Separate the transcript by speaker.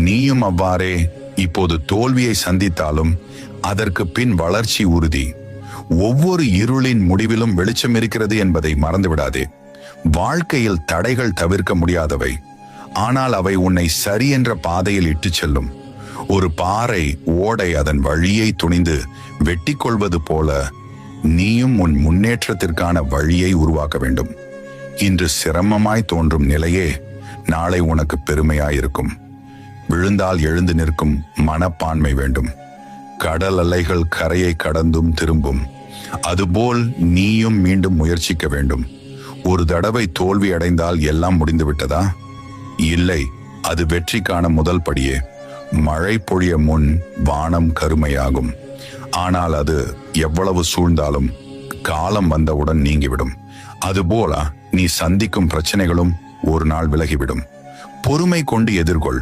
Speaker 1: நீயும் அவ்வாறே இப்போது தோல்வியை சந்தித்தாலும் அதற்கு பின் வளர்ச்சி உறுதி. ஒவ்வொரு இருளின் முடிவிலும் வெளிச்சம் இருக்கிறது என்பதை மறந்துவிடாதே. வாழ்க்கையில் தடைகள் தவிர்க்க முடியாதவை. ஆனால் அவை உன்னை சரியென்ற பாதையில் இட்டுச் செல்லும். ஒரு பாறை ஓடை அதன் வழியை துணிந்து வெட்டி கொள்வது போல நீயும் உன் முன்னேற்றத்திற்கான வழியை உருவாக்க வேண்டும். இன்று சிரமமாய் தோன்றும் நிலையே நாளை உனக்கு பெருமையாயிருக்கும். விழுந்தால் எழுந்து நிற்கும் மனப்பான்மை வேண்டும். கடல் அலைகள் கரையை கடந்தும் திரும்பும். அதுபோல் நீயும் மீண்டும் முயற்சிக்க வேண்டும். ஒரு தடவை தோல்வி அடைந்தால் எல்லாம் முடிந்துவிட்டதா இல்லை அது வெற்றிக்கான முதல் படியே. மழை பொழிய முன் வானம் கருமையாகும். ஆனால் அது எவ்வளவு சூழ்ந்தாலும் காலம் வந்தவுடன் நீங்கிவிடும். அதுபோல நீ சந்திக்கும் பிரச்சனைகளும் ஒரு நாள் விலகிவிடும். பொறுமை கொண்டு எதிர்கொள்.